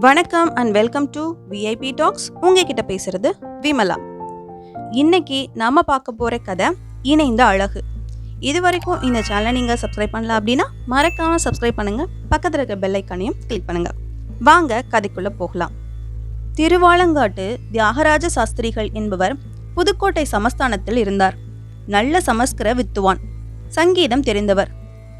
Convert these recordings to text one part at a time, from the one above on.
வணக்கம் and welcome to VIP talks உங்ககிட்ட பேசுறது விமலா. இன்னைக்கு நாம பார்க்க போற கதை இணைந்த அழகு. இது வரைக்கும் இந்த சேனலை நீங்க சப்ஸ்கிரைப் பண்ணல அப்படின்னா மறக்காம சப்ஸ்கிரைப் பண்ணுங்க. பக்கத்தில் இருக்க பெல் ஐக்கானையும் கிளிக் பண்ணுங்க. வாங்க கதைக்குள்ள போகலாம். திருவாலங்காட்டு தியாகராஜ சாஸ்திரிகள் என்பவர் புதுக்கோட்டை சமஸ்தானத்தில் இருந்தார். நல்ல சமஸ்கிருத வித்துவான். சங்கீதம் தெரிந்தவர்.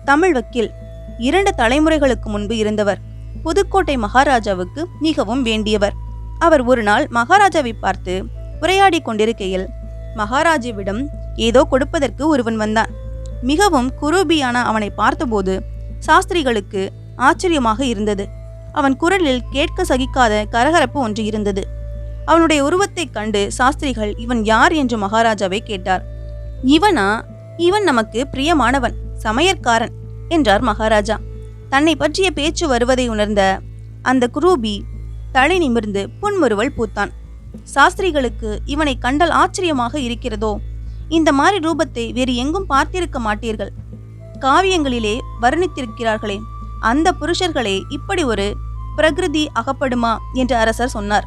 தமிழ் வக்கீல். இரண்டு தலைமுறைகளுக்கு முன்பு இருந்தவர். புதுக்கோட்டை மகாராஜாவுக்கு மிகவும் வேண்டியவர். அவர் ஒரு நாள் மகாராஜாவை பார்த்து உரையாடி கொண்டிருக்கையில் மகாராஜாவிடம் ஏதோ கொடுப்பதற்கு ஒருவன் வந்தான். மிகவும் குரூபியான அவனை பார்த்தபோது சாஸ்திரிகளுக்கு ஆச்சரியமாக இருந்தது. அவன் குரலில் கேட்க சகிக்காத கரகரப்பு ஒன்று இருந்தது. அவனுடைய உருவத்தைக் கண்டு சாஸ்திரிகள் இவன் யார்? என்று மகாராஜாவை கேட்டார். இவனா? இவன் நமக்கு பிரியமானவன் சமையற்காரன் என்றார் மகாராஜா. தன்னை பற்றிய பேச்சு வருவதை உணர்ந்த அந்த குரூபி தலை நிமிர்ந்து புன்முறுவல் பூத்தான். சாஸ்திரிகளுக்கு இவனை கண்டால் ஆச்சரியமாக இருக்கிறதோ? இந்த மாதிரி ரூபத்தை வேறு எங்கும் பார்த்திருக்க மாட்டீர்கள். காவியங்களிலே வர்ணித்திருக்கிறார்களே அந்த புருஷர்களே இப்படி ஒரு பிரகிருதி அகப்படுமா? என்று அரசர் சொன்னார்.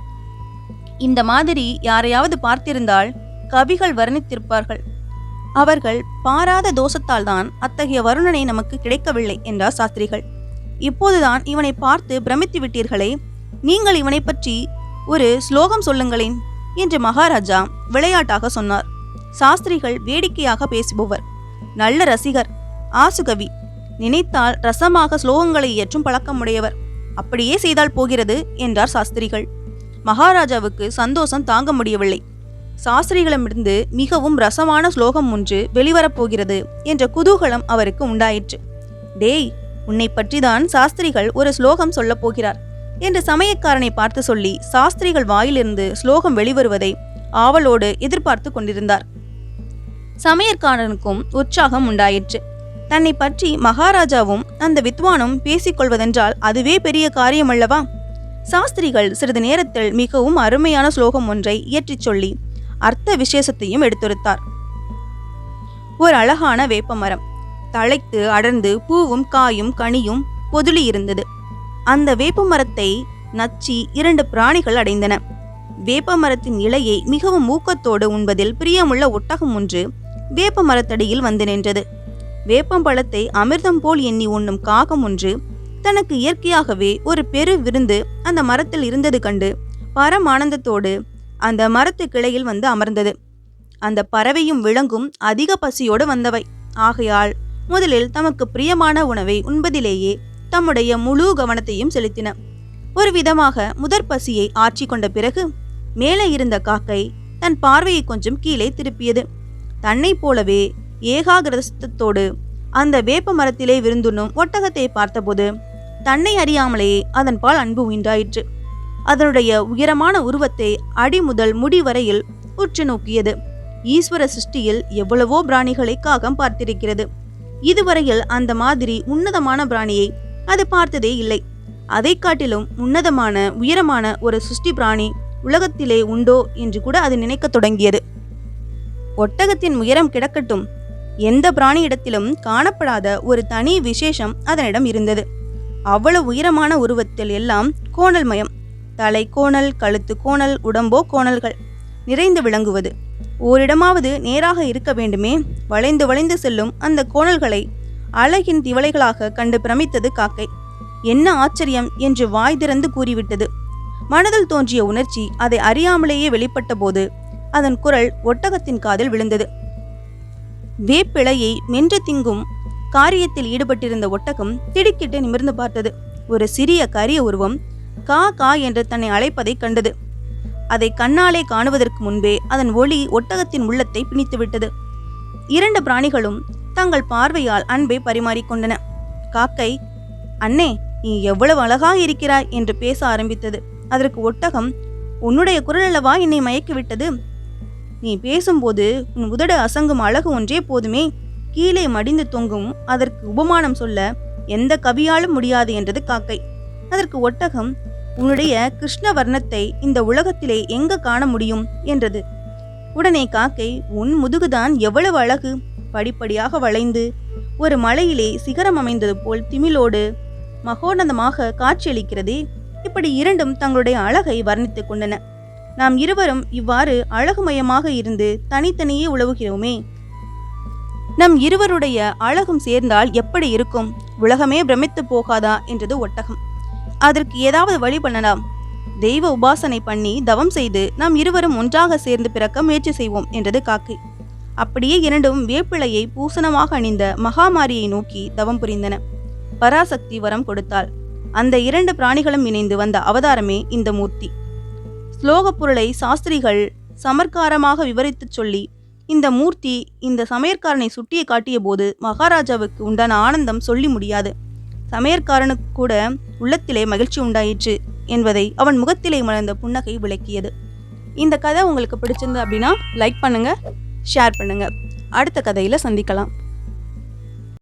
இந்த மாதிரி யாரையாவது பார்த்திருந்தால் கவிகள் வர்ணித்திருப்பார்கள். அவர்கள் பாராத தோஷத்தால்தான் அத்தகைய வருணனை நமக்கு கிடைக்கவில்லை என்றார் சாஸ்திரிகள். இப்போதுதான் இவனை பார்த்து பிரமித்து விட்டீர்களே நீங்கள் இவனை பற்றி ஒரு ஸ்லோகம் சொல்லுங்களேன் என்று மகாராஜா விளையாட்டாக சொன்னார். சாஸ்திரிகள் வேடிக்கையாக பேசுபவர். நல்ல ரசிகர் ஆசுகவி நினைத்தால் ரசமாக ஸ்லோகங்களை இயற்றும் பழக்கமுடையவர். அப்படியே செய்தால் போகிறது என்றார் சாஸ்திரிகள். மகாராஜாவுக்கு சந்தோஷம் தாங்க முடியவில்லை. சாஸ்திரிகளிடமிருந்து மிகவும் ரசமான ஸ்லோகம் ஒன்று வெளிவரப்போகிறது என்ற குதூகலம் அவருக்கு உண்டாயிற்று. டேய் உன்னை பற்றிதான் சாஸ்திரிகள் ஒரு ஸ்லோகம் சொல்லப் போகிறார் என்று சமயக்காரனை பார்த்து சொல்லி சாஸ்திரிகள் வாயிலிருந்து ஸ்லோகம் வெளிவருவதை ஆவலோடு எதிர்பார்த்து கொண்டிருந்தார். சமயக்காரனுக்கும் உற்சாகம் உண்டாயிற்று. தன்னை பற்றி மகாராஜாவும் அந்த வித்வானும் பேசிக்கொள்வதென்றால் அதுவே பெரிய காரியம் அல்லவா சாஸ்திரிகள் சிறிது நேரத்தில் மிகவும் அருமையான ஸ்லோகம் ஒன்றை இயற்றிச் சொல்லி அர்த்த விசேஷத்தையும் எடுத்துரைத்தார். ஒரு அழகான வேப்பமரம். தழைத்து அடர்ந்து பூவும் காயும் கனியும் பொதுளி இருந்தது. அந்த வேப்பமரத்தை நச்சி இரண்டு பிராணிகள் அடைந்தன. வேப்பமரத்தின் இலையை மிகவும் ஊக்கத்தோடு உண்பதில் பிரியமுள்ள ஒட்டகம் ஒன்று வேப்ப மரத்தடியில் வந்து நின்றது. வேப்பம்பழத்தை அமிர்தம் போல் எண்ணி உண்ணும் காகம் ஒன்று தனக்கு இயற்கையாகவே ஒரு பெரு விருந்து அந்த மரத்தில் இருந்தது கண்டு பரமானந்தத்தோடு அந்த மரத்து கிளையில் வந்து அமர்ந்தது. அந்த பறவையும் விலங்கும் அதிக பசியோடு வந்தவை. ஆகையால் முதலில் தமக்கு பிரியமான உணவை உண்பதிலேயே தம்முடைய முழு கவனத்தையும் செலுத்தின. ஒரு விதமாக முதற் பசியை ஆற்றி கொண்ட பிறகு மேலே இருந்த காக்கை தன் பார்வையை கொஞ்சம் கீழே திருப்பியது. தன்னைப் போலவே ஏகாகிரதத்தோடு அந்த வேப்ப மரத்திலே விருந்துண்ணும் ஒட்டகத்தை பார்த்தபோது தன்னை அறியாமலேயே அதன்பால் அன்பு உயிராயிற்று அதனுடைய உயரமான உருவத்தை அடி முதல் முடி வரையில் உற்று நோக்கியது. ஈஸ்வர சிருஷ்டியில் எவ்வளவோ பிராணிகளை காகம் பார்த்திருக்கிறது. இதுவரையில் அந்த மாதிரி உன்னதமான பிராணியை அது பார்த்ததே இல்லை. அதை காட்டிலும் உன்னதமான உயரமான ஒரு சிருஷ்டி பிராணி உலகத்திலே உண்டோ என்று கூட அது நினைக்கத் தொடங்கியது. ஒட்டகத்தின் உயரம் கிடக்கட்டும் எந்த பிராணியிடத்திலும் காணப்படாத ஒரு தனி விசேஷம் அதனிடம் இருந்தது. அவ்வளவு உயரமான உருவத்தில் எல்லாம் கோணல்மயம் தலை கோணல் கழுத்து கோணல் உடம்போ கோணல்கள் நிறைந்து விளங்குவது. ஓரிடமாவது நேராக இருக்க வேண்டுமே வளைந்து வளைந்து செல்லும் அந்த கோணல்களை அழகின் திவளைகளாக கண்டு பிரமித்தது காக்கை. என்ன ஆச்சரியம் என்று வாய் திறந்து கூறிவிட்டது. மனதில் தோன்றிய உணர்ச்சி அதை அறியாமலேயே வெளிப்பட்ட போது அதன் குரல் ஒட்டகத்தின் காதில் விழுந்தது. வேப்பிழையை மென்று திங்கும் காரியத்தில் ஈடுபட்டிருந்த ஒட்டகம் திடுக்கிட்டு நிமிர்ந்து பார்த்தது. ஒரு சிறிய கரிய உருவம் கா கா என்று தன்னை அழைப்பதை கண்டது. அதை கண்ணாலே காணுவதற்கு முன்பே அதன் ஒளி ஒட்டகத்தின் உள்ளத்தை பிணித்துவிட்டது இரண்டு பிராணிகளும் தங்கள் பார்வையால் அன்பை பரிமாறிக்கொண்டன காக்கை அண்ணே நீ எவ்வளவு அழகாக இருக்கிறாய் என்று பேச ஆரம்பித்தது. அதற்கு ஒட்டகம் உன்னுடைய குரல் அல்லவா என்னை மயக்கிவிட்டது? நீ பேசும்போது உன் உதடு அசங்கும் அழகு ஒன்றே போதுமே. கீழே மடிந்து தொங்கும் அதற்கு உபமானம் சொல்ல எந்த கவியாலும் முடியாது என்றது காக்கை. அதற்கு ஒட்டகம் உன்னுடைய கிருஷ்ண வர்ணத்தை இந்த உலகத்திலே எங்க காண முடியும்? என்றது. உடனே காக்கை உன் முதுகுதான் எவ்வளவு அழகு! படிப்படியாக வளைந்து ஒரு மலையிலே சிகரம் அமைந்தது போல் திமிலோடு மகோன்னதமாக காட்சியளிக்கிறதே! இப்படி இரண்டும் தங்களுடைய அழகை வர்ணித்துக் கொண்டன. நாம் இருவரும் இவ்வாறு அழகுமயமாக இருந்து தனித்தனியே உழவுகிறோமே! நம் இருவருடைய அழகும் சேர்ந்தால் எப்படி இருக்கும்? உலகமே பிரமித்து போகாதா? என்றது ஒட்டகம். அதற்கு ஏதாவது வழி பண்ணலாம். தெய்வ உபாசனை பண்ணி தவம் செய்து நாம் இருவரும் ஒன்றாக சேர்ந்து பிறக்க முயற்சி செய்வோம் என்றது காக்கை. அப்படியே இரண்டும் வேப்பிலையை பூசணமாக அணிந்த மகாமாரியை நோக்கி தவம் புரிந்தன. பராசக்தி வரம் கொடுத்தாள். அந்த இரண்டு பிராணிகளும் இணைந்து வந்த அவதாரமே இந்த மூர்த்தி. ஸ்லோக பொருளை சாஸ்திரிகள் சமர்க்காரமாக விவரித்துச் சொல்லி இந்த மூர்த்தி இந்த சமையற்காரனை சுட்டிய காட்டிய போது மகாராஜாவுக்கு உண்டான ஆனந்தம் சொல்லி முடியாது. சமையற்காரனுக்கு கூட உள்ளத்திலே மகிழ்ச்சி உண்டாயிற்று என்பதை அவன் முகத்திலே மலர்ந்த புன்னகை விளக்கியது. இந்த கதை உங்களுக்கு பிடிச்சிருந்து அப்படின்னா லைக் பண்ணுங்க ஷேர் பண்ணுங்க. அடுத்த கதையில சந்திக்கலாம்.